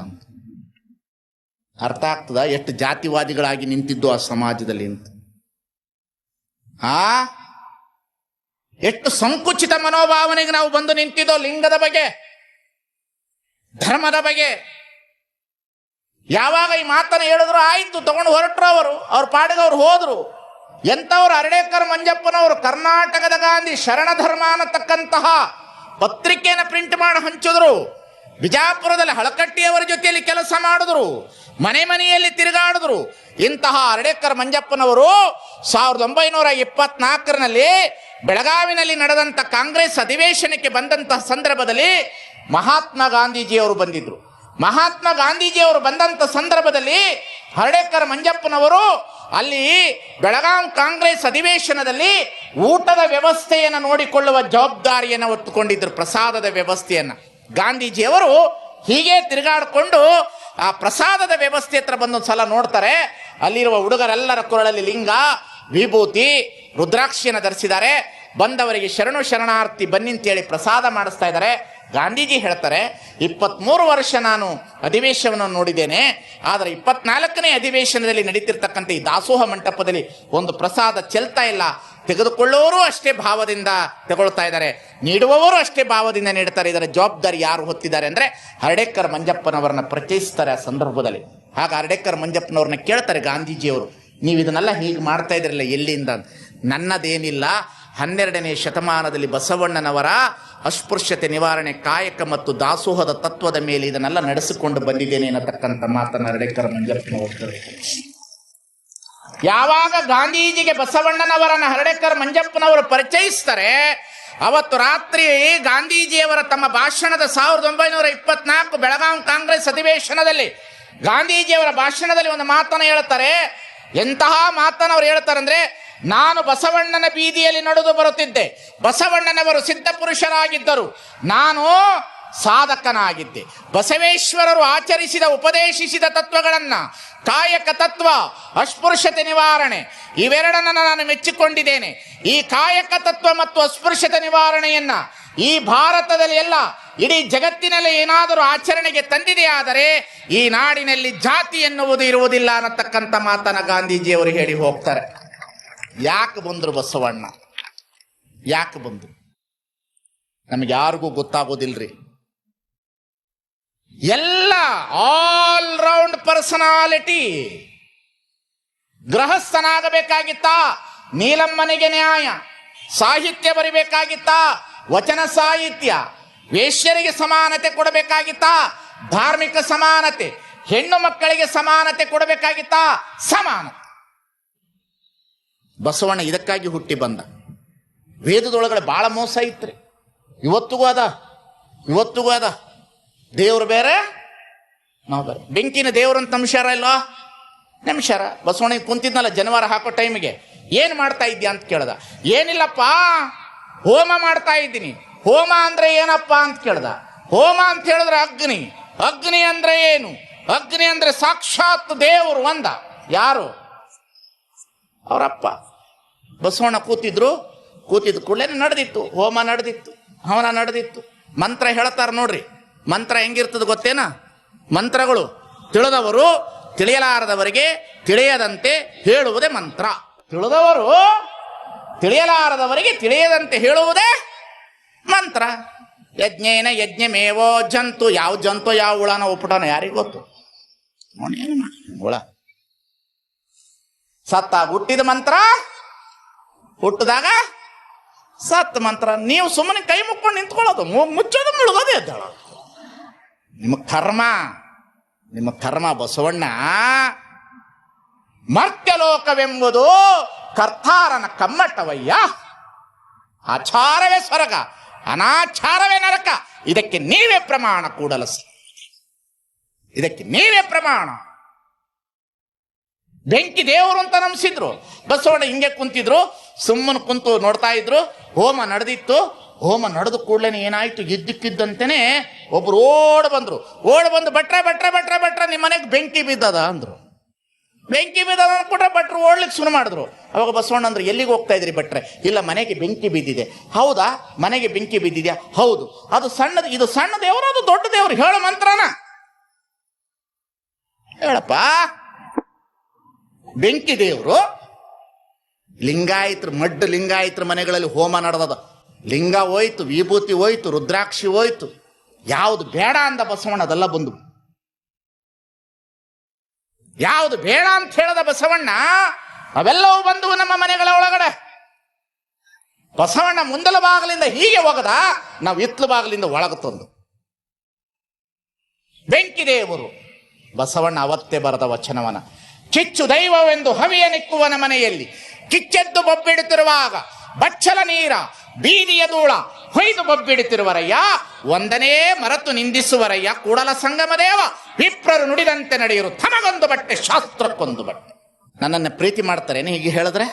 ಅರ್ಥ ಆಗ್ತದ? ಎಷ್ಟು ಜಾತಿವಾದಿಗಳಾಗಿ ನಿಂತಿದ್ದು ಆ ಸಮಾಜದಲ್ಲಿ ಅಂತ. ಆ? ಎಷ್ಟು ಸಂಕುಚಿತ ಮನೋಭಾವನೆಗೆ ನಾವು ಬಂದು ನಿಂತಿದ್ದೋ ಲಿಂಗದ ಬಗ್ಗೆ, ಧರ್ಮದ ಬಗ್ಗೆ. ಯಾವಾಗ ಈ ಮಾತನ್ನ ಹೇಳಿದ್ರು ಆಯಿತು, ತಗೊಂಡು ಹೊರಟ್ರು ಅವರು, ಅವ್ರ ಪಾಡಿಗೆ ಅವ್ರು ಹೋದ್ರು. ಎಂಥವ್ರು ಅರಡೇಕರ್ ಮಂಜಪ್ಪನವರು ಕರ್ನಾಟಕದ ಗಾಂಧಿ ಶರಣ ಧರ್ಮ ಅನ್ನತಕ್ಕಂತಹ ಪತ್ರಿಕೆಯನ್ನು ಪ್ರಿಂಟ್ ಮಾಡಿ ಹಂಚಿದ್ರು. ಬಿಜಾಪುರದಲ್ಲಿ ಹಳಕಟ್ಟಿಯವರ ಜೊತೆಯಲ್ಲಿ ಕೆಲಸ ಮಾಡಿದ್ರು. ಮನೆ ಮನೆಯಲ್ಲಿ ತಿರುಗಾಡಿದ್ರು. ಇಂತಹ ಅರಡೇಕರ್ ಮಂಜಪ್ಪನವರು ಸಾವಿರದ ಒಂಬೈನೂರ ಇಪ್ಪತ್ನಾಲ್ಕರಲ್ಲಿ ಬೆಳಗಾವಿನಲ್ಲಿ ನಡೆದಂಥ ಕಾಂಗ್ರೆಸ್ ಅಧಿವೇಶನಕ್ಕೆ ಬಂದಂತಹ ಸಂದರ್ಭದಲ್ಲಿ ಮಹಾತ್ಮ ಗಾಂಧೀಜಿಯವರು ಬಂದಿದ್ರು. ಮಹಾತ್ಮ ಗಾಂಧೀಜಿಯವರು ಬಂದಂತ ಸಂದರ್ಭದಲ್ಲಿ ಹರಡೇಕರ್ ಮಂಜಪ್ಪನವರು ಅಲ್ಲಿ ಬೆಳಗಾಂ ಕಾಂಗ್ರೆಸ್ ಅಧಿವೇಶನದಲ್ಲಿ ಊಟದ ವ್ಯವಸ್ಥೆಯನ್ನು ನೋಡಿಕೊಳ್ಳುವ ಜವಾಬ್ದಾರಿಯನ್ನು ಒತ್ತುಕೊಂಡಿದ್ದರು ಪ್ರಸಾದದ ವ್ಯವಸ್ಥೆಯನ್ನ. ಗಾಂಧೀಜಿಯವರು ಹೀಗೆ ತಿರುಗಾಡಿಕೊಂಡು ಆ ಪ್ರಸಾದದ ವ್ಯವಸ್ಥೆ ಹತ್ರ ಬಂದೊಂದು ಸಲ ನೋಡ್ತಾರೆ. ಅಲ್ಲಿರುವ ಹುಡುಗರೆಲ್ಲರ ಕೊರಳಲ್ಲಿ ಲಿಂಗ, ವಿಭೂತಿ, ರುದ್ರಾಕ್ಷಿಯನ್ನು ಧರಿಸಿದ್ದಾರೆ. ಬಂದವರಿಗೆ ಶರಣು ಶರಣಾರ್ಥಿ ಬನ್ನಿ ಅಂತೇಳಿ ಪ್ರಸಾದ ಮಾಡಿಸ್ತಾ ಇದ್ದಾರೆ. ಗಾಂಧೀಜಿ ಹೇಳ್ತಾರೆ, ಇಪ್ಪತ್ಮೂರು ವರ್ಷ ನಾನು ಅಧಿವೇಶನವನ್ನು ನೋಡಿದ್ದೇನೆ, ಆದರೆ ಇಪ್ಪತ್ನಾಲ್ಕನೇ ಅಧಿವೇಶನದಲ್ಲಿ ನಡೀತಿರ್ತಕ್ಕಂಥ ಈ ದಾಸೋಹ ಮಂಟಪದಲ್ಲಿ ಒಂದು ಪ್ರಸಾದ ಚೆಲ್ತಾ ಇಲ್ಲ. ತೆಗೆದುಕೊಳ್ಳೋರು ಅಷ್ಟೇ ಭಾವದಿಂದ ತಗೊಳ್ತಾ ಇದ್ದಾರೆ. ನೀಡುವವರು ಅಷ್ಟೇ ಭಾವದಿಂದ ನೀಡ್ತಾರೆ. ಇದರ ಜವಾಬ್ದಾರಿ ಯಾರು ಹೊತ್ತಿದ್ದಾರೆ ಅಂದರೆ ಹರಡೇಕರ್ ಮಂಜಪ್ಪನವರನ್ನ ಪರಿಚಯಿಸ್ತಾರೆ ಆ ಸಂದರ್ಭದಲ್ಲಿ. ಆಗ ಹರಡೇಕರ್ ಮಂಜಪ್ಪನವ್ರನ್ನ ಕೇಳ್ತಾರೆ ಗಾಂಧೀಜಿಯವರು, ನೀವು ಇದನ್ನೆಲ್ಲ ಹೀಗೆ ಮಾಡ್ತಾ ಇದ್ರಲ್ಲ ಎಲ್ಲಿಂದ. ನನ್ನದೇನಿಲ್ಲ. ಹನ್ನೆರಡನೇ ಶತಮಾನದಲ್ಲಿ ಬಸವಣ್ಣನವರ ಅಸ್ಪೃಶ್ಯತೆ ನಿವಾರಣೆ ಕಾಯಕ ಮತ್ತು ದಾಸೋಹದ ತತ್ವದ ಮೇಲೆ ಇದನ್ನೆಲ್ಲ ನಡೆಸಿಕೊಂಡು ಬಂದಿದ್ದೇನೆ ಅನ್ನತಕ್ಕಂಥ ಮಾತನ್ನ ಹರಡೇಕರ್ ಮಂಜಪ್ಪನವರು ಯಾವಾಗ ಗಾಂಧೀಜಿಗೆ ಬಸವಣ್ಣನವರನ್ನ ಹರಡೇಕರ್ ಮಂಜಪ್ಪನವರು ಪರಿಚಯಿಸ್ತಾರೆ, ಅವತ್ತು ರಾತ್ರಿ ಗಾಂಧೀಜಿಯವರ ತಮ್ಮ ಭಾಷಣದ ಸಾವಿರದ ಒಂಬೈನೂರ ಇಪ್ಪತ್ನಾಲ್ಕು ಬೆಳಗಾಂ ಕಾಂಗ್ರೆಸ್ ಅಧಿವೇಶನದಲ್ಲಿ ಗಾಂಧೀಜಿಯವರ ಭಾಷಣದಲ್ಲಿ ಒಂದು ಮಾತನ್ನು ಹೇಳ್ತಾರೆ. ಎಂತಹ ಮಾತನ್ನು ಅವ್ರು ಹೇಳ್ತಾರೆ ಅಂದ್ರೆ ನಾನು ಬಸವಣ್ಣನ ಬೀದಿಯಲ್ಲಿ ನಡೆದು ಬರುತ್ತಿದ್ದೆ. ಬಸವಣ್ಣನವರು ಸಿದ್ಧಪುರುಷರಾಗಿದ್ದರು. ನಾನು ಸಾಧಕನಾಗಿದ್ದೆ. ಬಸವೇಶ್ವರರು ಆಚರಿಸಿದ, ಉಪದೇಶಿಸಿದ ತತ್ವಗಳನ್ನ, ಕಾಯಕ ತತ್ವ, ಅಸ್ಪೃಶ್ಯತೆ ನಿವಾರಣೆ, ಇವೆರಡನ್ನ ನಾನು ಮೆಚ್ಚಿಕೊಂಡಿದ್ದೇನೆ. ಈ ಕಾಯಕ ತತ್ವ ಮತ್ತು ಅಸ್ಪೃಶ್ಯತೆ ನಿವಾರಣೆಯನ್ನ ಈ ಭಾರತದಲ್ಲಿ ಎಲ್ಲ, ಇಡೀ ಜಗತ್ತಿನಲ್ಲಿ ಏನಾದರೂ ಆಚರಣೆಗೆ ತಂದಿದೆಯಾದರೆ, ಈ ನಾಡಿನಲ್ಲಿ ಜಾತಿ ಎನ್ನುವುದು ಇರುವುದಿಲ್ಲ ಅನ್ನತಕ್ಕಂಥ ಮಾತನ್ನ ಗಾಂಧೀಜಿಯವರು ಹೇಳಿ ಹೋಗ್ತಾರೆ. ಯಾಕೆ ಬಂದರು ಬಸವಣ್ಣ? ಯಾಕೆ ಬಂದರು? ನಮಗೆ ಯಾರಿಗೂ ಗೊತ್ತಾಗೋದಿಲ್ರಿ. ಎಲ್ಲ ಆಲ್ ರೌಂಡ್ ಪರ್ಸನಾಲಿಟಿ ಗೃಹಸ್ಥನಾಗಬೇಕಾಗಿತ್ತ, ನೀಲಮ್ಮನಿಗೆ ನ್ಯಾಯ, ಸಾಹಿತ್ಯ ಬರಿಬೇಕಾಗಿತ್ತ, ವಚನ ಸಾಹಿತ್ಯ, ವೇಶ್ಯರಿಗೆ ಸಮಾನತೆ ಕೊಡಬೇಕಾಗಿತ್ತ, ಧಾರ್ಮಿಕ ಸಮಾನತೆ, ಹೆಣ್ಣು ಮಕ್ಕಳಿಗೆ ಸಮಾನತೆ ಕೊಡಬೇಕಾಗಿತ್ತಾ, ಸಮಾನತೆ. ಬಸವಣ್ಣ ಇದಕ್ಕಾಗಿ ಹುಟ್ಟಿ ಬಂದ. ವೇದದೊಳಗಡೆ ಬಹಳ ಮೋಸ ಇತ್ತು ಇವತ್ತಿಗೂ ಅದ ಇವತ್ತಿಗೂ ಅದ. ದೇವ್ರು ಬೇರೆ, ನಾವು ಬೇರೆ. ಬೆಂಕಿನ ದೇವ್ರು ಅಂತ ನಂಬ್ಸ್ಯಾರ ಇಲ್ವಾ? ನಂಬ್ಸ್ಯಾರ ಬಸವಣ್ಣ ಕುಂತಿದ್ನಲ್ಲ, ಜನವಾರ ಹಾಕೋ ಟೈಮಿಗೆ. ಏನು ಮಾಡ್ತಾ ಇದ್ದೀಯ ಅಂತ ಕೇಳ್ದ. ಏನಿಲ್ಲಪ್ಪ, ಹೋಮ ಮಾಡ್ತಾ ಇದ್ದೀನಿ. ಹೋಮ ಅಂದ್ರೆ ಏನಪ್ಪ ಅಂತ ಕೇಳ್ದ. ಹೋಮ ಅಂತ ಹೇಳಿದ್ರೆ ಅಗ್ನಿ. ಅಗ್ನಿ ಅಂದ್ರೆ ಏನು? ಅಗ್ನಿ ಅಂದ್ರೆ ಸಾಕ್ಷಾತ್ ದೇವರು ಒಂದ. ಯಾರು? ಅವರಪ್ಪ. ಬಸವಣ್ಣ ಕೂತಿದ್ರು, ಕೂತಿದ್ ಕೂಡಲೇ ನಡೆದಿತ್ತು, ಹೋಮ ನಡೆದಿತ್ತು, ಹವನ ನಡೆದಿತ್ತು. ಮಂತ್ರ ಹೇಳ್ತಾರೆ ನೋಡ್ರಿ. ಮಂತ್ರ ಹೆಂಗಿರ್ತದೆ ಗೊತ್ತೇನಾ? ಮಂತ್ರಗಳು ತಿಳಿದವರು ತಿಳಿಯಲಾರದವರಿಗೆ ತಿಳಿಯದಂತೆ ಹೇಳುವುದೇ ಮಂತ್ರ. ತಿಳಿದವರು ತಿಳಿಯಲಾರದವರಿಗೆ ತಿಳಿಯದಂತೆ ಹೇಳುವುದೇ ಮಂತ್ರ. ಯಜ್ಞೇನ ಯಜ್ಞಮೇವೋ ಜಂತು, ಯಾವ ಜಂತು ಯಾವ ಹುಳನ ಒಪ್ಪಟನ ಯಾರಿಗೆ ಗೊತ್ತು? ಹುಳ. ಸತ್ತಾಗ ಹುಟ್ಟಿದ ಮಂತ್ರ ಹುಟ್ಟಿದಾಗ ಸತ್ ಮಂತ್ರ, ನೀವು ಸುಮ್ಮನೆ ಕೈ ಮುಕ್ಕೊಂಡು ನಿಂತ್ಕೊಳ್ಳೋದು ಮುಚ್ಚೋದು ಮುಳುಗೋದೇ ಎದ್ದೇಳ. ನಿಮ್ಮ ಕರ್ಮ ನಿಮ್ಮ ಕರ್ಮ ಬಸವಣ್ಣ, ಮರ್ತ್ಯಲೋಕವೆಂಬುದು ಕರ್ತಾರನ ಕಮ್ಮಟವಯ್ಯ. ಆಚಾರವೇ ಸ್ವರ್ಗ, ಅನಾಚಾರವೇ ನರಕ. ಇದಕ್ಕೆ ನೀವೇ ಪ್ರಮಾಣ ಕೂಡಲಸ ಇದಕ್ಕೆ ನೀವೇ ಪ್ರಮಾಣ. ಬೆಂಕಿ ದೇವರು ಅಂತ ನಂಬಿಸಿದ್ರು. ಬಸವಣ್ಣ ಹಿಂಗೆ ಕುಂತಿದ್ರು, ಸುಮ್ಮನೆ ಕುಂತು ನೋಡ್ತಾ ಇದ್ರು. ಹೋಮ ನಡೆದಿತ್ತು. ಹೋಮ ನಡೆದ ಕೂಡಲೇ ಏನಾಯ್ತು? ಇದ್ದಕ್ಕಿದ್ದಂತೆನೇ ಒಬ್ರು ಓಡ್ ಬಂದ್ರು. ಓಡ್ ಬಂದು ಬಟ್ರೆ ಬಟ್ರೆ ಬಟ್ರೆ ಬಟ್ರೆ ನಿಮ್ಮ ಮನೆಗೆ ಬೆಂಕಿ ಬಿದ್ದದ ಅಂದ್ರು. ಬೆಂಕಿ ಬಿದ್ದದ ಅಂದ್ಬಿಟ್ರೆ ಭಟ್ರು ಓಡ್ಲಿಕ್ಕೆ ಶುರು ಮಾಡಿದ್ರು. ಅವಾಗ ಬಸವಣ್ಣ ಅಂದ್ರೆ, ಎಲ್ಲಿಗೆ ಹೋಗ್ತಾ ಇದ್ರಿ ಭಟ್ರೆ? ಇಲ್ಲ, ಮನೆಗೆ ಬೆಂಕಿ ಬಿದ್ದಿದೆ. ಹೌದಾ? ಮನೆಗೆ ಬೆಂಕಿ ಬಿದ್ದಿದ್ಯಾ? ಹೌದು. ಅದು ಸಣ್ಣದು, ಇದು ಸಣ್ಣ ದೇವರು, ಅದು ದೊಡ್ಡ ದೇವರು. ಹೇಳ ಮಂತ್ರನ. ಹೇಳಪ್ಪ. ಬೆಂಕಿ ದೇವರು. ಲಿಂಗಾಯತ್ರ, ಮಡ್ಡ ಲಿಂಗಾಯತ್ರ ಮನೆಗಳಲ್ಲಿ ಹೋಮ ನಡೆದದ. ಲಿಂಗ ಹೋಯ್ತು, ವಿಭೂತಿ ಹೋಯ್ತು, ರುದ್ರಾಕ್ಷಿ ಹೋಯ್ತು. ಯಾವುದು ಬೇಡ ಅಂದ ಬಸವಣ್ಣ ಅದೆಲ್ಲ ಬಂದು. ಯಾವುದು ಬೇಡ ಅಂತ ಹೇಳದ ಬಸವಣ್ಣ, ಅವೆಲ್ಲವೂ ಬಂದವು ನಮ್ಮ ಮನೆಗಳ ಒಳಗಡೆ. ಬಸವಣ್ಣ ಮುಂದಲ ಬಾಗಿಲಿಂದ ಹೀಗೆ ಹೋಗದ, ನಾವು ಇತ್ಲ ಬಾಗಿಲಿಂದ ಒಳಗೆ ತಂದು. ಬೆಂಕಿ ದೇವರು. ಬಸವಣ್ಣ ಅವತ್ತೇ ಬರದ ವಚನವನ ಕಿಚ್ಚು ದೈವವೆಂದು ಹವಿಯ ನಿಕ್ಕುವನ ಮನೆಯಲ್ಲಿ. ಕಿಚ್ಚೆದ್ದು ಬೊಬ್ಬಿಡುತ್ತಿರುವಾಗ ಬಚ್ಚಲ ನೀರ, ಬೀದಿಯ ಧೂಳ, ಹೊಯ್ದು ಬೊಬ್ಬಿಡುತ್ತಿರುವರಯ್ಯ, ಒಂದನೇ ಮರತು ನಿಂದಿಸುವರಯ್ಯ, ಕೂಡಲ ಸಂಗಮ ದೇವ, ವಿಪ್ರರು ನುಡಿದಂತೆ ನಡೆಯರು, ತಮಗೊಂದು ಬಟ್ಟೆ, ಶಾಸ್ತ್ರಕ್ಕೊಂದು ಬಟ್ಟೆ. ನನ್ನನ್ನು ಪ್ರೀತಿ ಮಾಡ್ತಾರೇನು ಹೀಗೆ ಹೇಳಿದ್ರೆ?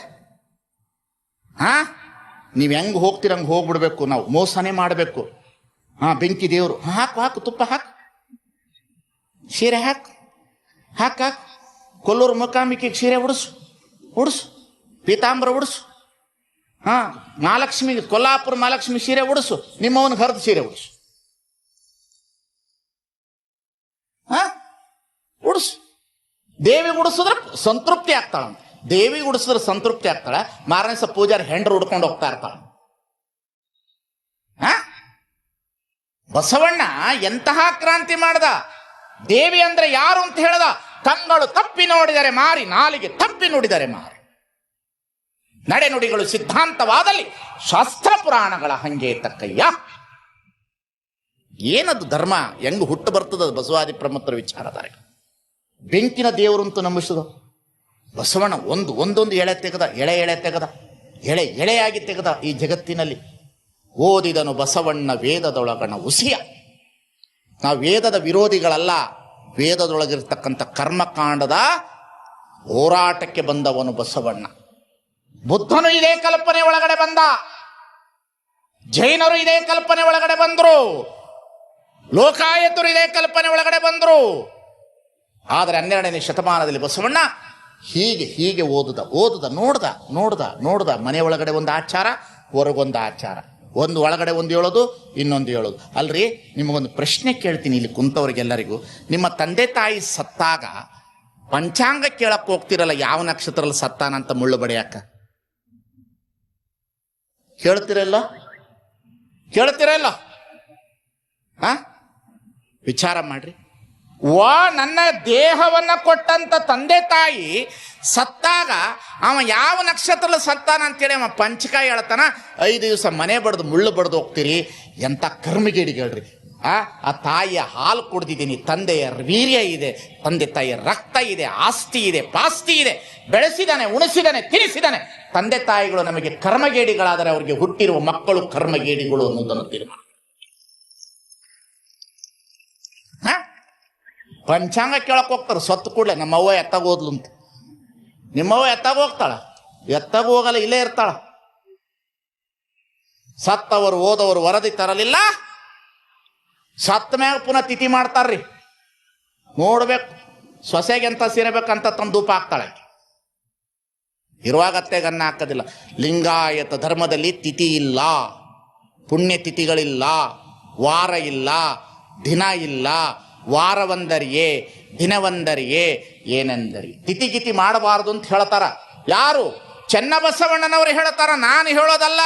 ಹಾ? ನೀವು ಹೆಂಗ್ ಹೋಗ್ತೀರಂಗ್ ಹೋಗ್ಬಿಡ್ಬೇಕು, ನಾವು ಮೋಸನೆ ಮಾಡಬೇಕು. ಹಾ, ಬೆಂಕಿ ದೇವರು. ಹಾಕು ಹಾಕು, ತುಪ್ಪ ಹಾಕು. ಸೀರೆ ಹಾಕು ಹಾಕು ಹಾಕು. ಕೊಲ್ಲೂರು ಮುಖಾಂಬಿಕೆಗೆ ಸೀರೆ ಉಡಿಸು ಉಡಿಸು, ಪೀತಾಂಬರ ಉಡಿಸು. ಹಾ, ಮಹಾಲಕ್ಷ್ಮಿ, ಕೊಲ್ಲಾಪುರ ಮಹಾಲಕ್ಷ್ಮಿ ಸೀರೆ ಉಡಿಸು ನಿಮ್ಮವನಿಗೆ ಹರಿದು ಸೀರೆ ಉಡಿಸು. ಹಾ, ಉಡಿಸು. ದೇವಿ ಉಡಿಸಿದ್ರೆ ಸಂತೃಪ್ತಿ ಆಗ್ತಾಳ ದೇವಿ ಉಡಿಸಿದ್ರೆ ಸಂತೃಪ್ತಿ ಆಗ್ತಾಳ. ಮಾರನೇ ಸಹ ಪೂಜಾರಿ ಹೆಂಡ್ರು ಉಡ್ಕೊಂಡು ಹೋಗ್ತಾ ಇರ್ತಾಳೆ. ಬಸವಣ್ಣ ಎಂತಹ ಕ್ರಾಂತಿ ಮಾಡ್ದ? ದೇವಿ ಅಂದ್ರೆ ಯಾರು ಅಂತ ಹೇಳ್ದ? ಕಂಗಳು ತಪ್ಪಿ ನೋಡಿದರೆ ಮಾರಿ, ನಾಲಿಗೆ ತಪ್ಪಿ ನುಡಿದರೆ ಮಾರಿ. ನಡೆನುಡಿಗಳು ಸಿದ್ಧಾಂತವಾದಲ್ಲಿ ಶಾಸ್ತ್ರ ಪುರಾಣಗಳ ಹಂಗೆ ತಕ್ಕಯ್ಯ. ಏನದು ಧರ್ಮ? ಹೆಂಗ್ ಹುಟ್ಟು ಬರ್ತದ ಬಸವಾದಿ ಪ್ರಮುಖರ ವಿಚಾರಧಾರೆ. ಬೆಂಕಿನ ದೇವರಂತೂ ನಂಬಿಸೋದು ನಂಬಿಸದ. ಬಸವಣ್ಣ ಒಂದು, ಒಂದೊಂದು ಎಳೆ ತೆಗೆದ, ಎಳೆ ಎಳೆ ತೆಗೆದ, ಎಳೆ, ಎಳೆಯಾಗಿ ತೆಗೆದ ಈ ಜಗತ್ತಿನಲ್ಲಿ. ಓದಿದನು ಬಸವಣ್ಣ ವೇದದೊಳಗಣ ಉಸಿಯ. ನಾವು ವೇದದ ವಿರೋಧಿಗಳಲ್ಲ. ವೇದದೊಳಗಿರ್ತಕ್ಕಂಥ ಕರ್ಮಕಾಂಡದ ಹೋರಾಟಕ್ಕೆ ಬಂದವನು ಬಸವಣ್ಣ. ಬುದ್ಧನು ಇದೇ ಕಲ್ಪನೆ ಒಳಗಡೆ ಬಂದ. ಜೈನರು ಇದೇ ಕಲ್ಪನೆ ಒಳಗಡೆ ಬಂದರು. ಲೋಕಾಯತರು ಇದೇ ಕಲ್ಪನೆ ಒಳಗಡೆ ಬಂದರು. ಆದರೆ ಹನ್ನೆರಡನೇ ಶತಮಾನದಲ್ಲಿ ಬಸವಣ್ಣ ಹೀಗೆ ಹೀಗೆ ಓದುದ ಓದುದ, ನೋಡ್ದ ನೋಡ್ದ ನೋಡ್ದ ಮನೆ ಒಳಗಡೆ ಒಂದು ಆಚಾರ, ಹೊರಗೊಂದು ಆಚಾರ. ಒಂದು ಒಳಗಡೆ ಒಂದು ಹೇಳೋದು, ಇನ್ನೊಂದು ಹೇಳೋದು. ಅಲ್ರಿ, ನಿಮಗೊಂದು ಪ್ರಶ್ನೆ ಕೇಳ್ತೀನಿ ಇಲ್ಲಿ ಕುಂತವ್ರಿಗೆಲ್ಲರಿಗೂ. ನಿಮ್ಮ ತಂದೆ ತಾಯಿ ಸತ್ತಾಗ ಪಂಚಾಂಗ ಕೇಳಕ್ಕೆ ಹೋಗ್ತಿರಲ್ಲ, ಯಾವ ನಕ್ಷತ್ರದಲ್ಲಿ ಸತ್ತಾನಂತ ಮುಳ್ಳು ಬಡಿಯಾಕ? ಕೇಳ್ತಿರಲ್ಲ? ಕೇಳ್ತಿರಲ್ಲ? ಹ ವಿಚಾರ ಮಾಡ್ರಿ. ವಾ ನನ್ನ ದೇಹವನ್ನ ಕೊಟ್ಟಂತ ತಂದೆ ತಾಯಿ ಸತ್ತಾಗ ಅವ ಯಾವ ನಕ್ಷತ್ರ ಸತ್ತಾನ ಅಂತೇಳಿ ಅವ ಪಂಚಕ ಹೇಳ್ತಾನ, ಐದು ದಿವಸ ಮನೆ ಬಡ್ದು ಮುಳ್ಳು ಬಡ್ದು ಹೋಗ್ತೀರಿ, ಎಂತ ಕರ್ಮಿಗೇಡಿಗೆ ಹೇಳ್ರಿ ಆ ಆ ತಾಯಿಯ ಹಾಲು ಕುಡ್ದಿದ್ದೀನಿ, ತಂದೆಯ ವೀರ್ಯ ಇದೆ, ತಂದೆ ತಾಯಿಯ ರಕ್ತ ಇದೆ, ಆಸ್ತಿ ಇದೆ, ಪಾಸ್ತಿ ಇದೆ, ಬೆಳೆಸಿದಾನೆ, ಉಣಿಸಿದಾನೆ, ತಿನಿಸಿದಾನೆ. ತಂದೆ ತಾಯಿಗಳು ನಮಗೆ ಕರ್ಮಗೇಡಿಗಳಾದರೆ ಅವರಿಗೆ ಹುಟ್ಟಿರುವ ಮಕ್ಕಳು ಕರ್ಮಗೇಡಿಗಳು ಅನ್ನೋದನ್ನು ತೀರ್ಮಾನ. ಪಂಚಾಂಗ ಕೇಳಕ್ಕೆ ಹೋಗ್ತಾರೆ, ಸತ್ತು ಕೂಡಲೇ. ನಮ್ಮವ್ವ ಎತ್ತಾಗ ಹೋದ್ಲು ಅಂತ. ನಿಮ್ಮವ್ವ ಎತ್ತಾಗ ಹೋಗ್ತಾಳ? ಎತ್ತಾಗ ಹೋಗಲ್ಲ, ಇಲ್ಲೇ ಇರ್ತಾಳ. ಸತ್ತವರು ಓದವರು ವರದಿ ತರಲಿಲ್ಲ. ಸತ್ತ ಮ್ಯಾಗ ಪುನಃ ತಿಥಿ ಮಾಡ್ತಾರ್ರಿ. ನೋಡ್ಬೇಕು. ಸೊಸೆಗೆ ಎಂತ ಸೇರಬೇಕಂತ ತಮ್ಮ ಧೂಪ ಹಾಕ್ತಾಳೆ. ಇರುವಾಗತ್ತೆ ಗನ್ನ ಹಾಕೋದಿಲ್ಲ. ಲಿಂಗಾಯತ ಧರ್ಮದಲ್ಲಿ ತಿಥಿ ಇಲ್ಲ. ಪುಣ್ಯ ತಿಥಿಗಳಿಲ್ಲ ವಾರ ಇಲ್ಲ. ದಿನ ಇಲ್ಲ. ವಾರವಂದರಿಯೇ, ದಿನವಂದರಿಯೇ ಏನೆಂದರಿ? ತಿತಿಗಿತಿ ಮಾಡಬಾರದು ಅಂತ ಹೇಳ್ತಾರ. ಯಾರು? ಚೆನ್ನಬಸವಣ್ಣನವರು ಹೇಳ್ತಾರ, ನಾನು ಹೇಳೋದಲ್ಲ.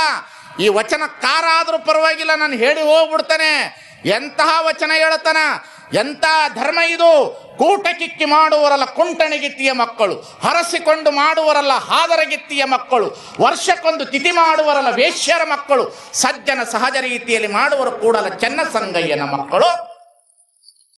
ಈ ವಚನ ಕಾರಾದರೂ ಪರವಾಗಿಲ್ಲ, ನಾನು ಹೇಳಿ ಹೋಗ್ಬಿಡ್ತಾನೆ. ಎಂತಹ ವಚನ ಹೇಳ್ತಾನ? ಎಂಥ ಧರ್ಮ ಇದು? ಕೂಟಕಿಕ್ಕಿ ಮಾಡುವರಲ್ಲ ಕುಂಟಣಿಗಿತ್ತಿಯ ಮಕ್ಕಳು. ಹರಸಿಕೊಂಡು ಮಾಡುವರಲ್ಲ, ಹಾದರಗಿತ್ತಿಯ ಮಕ್ಕಳು. ವರ್ಷಕ್ಕೊಂದು ತಿಥಿ ಮಾಡುವರಲ್ಲ, ವೇಶ್ಯರ ಮಕ್ಕಳು. ಸಜ್ಜನ ಸಹಜ ರೀತಿಯಲ್ಲಿ ಮಾಡುವರು ಕೂಡಲ ಚೆನ್ನ ಸಂಗಯ್ಯನ ಮಕ್ಕಳು.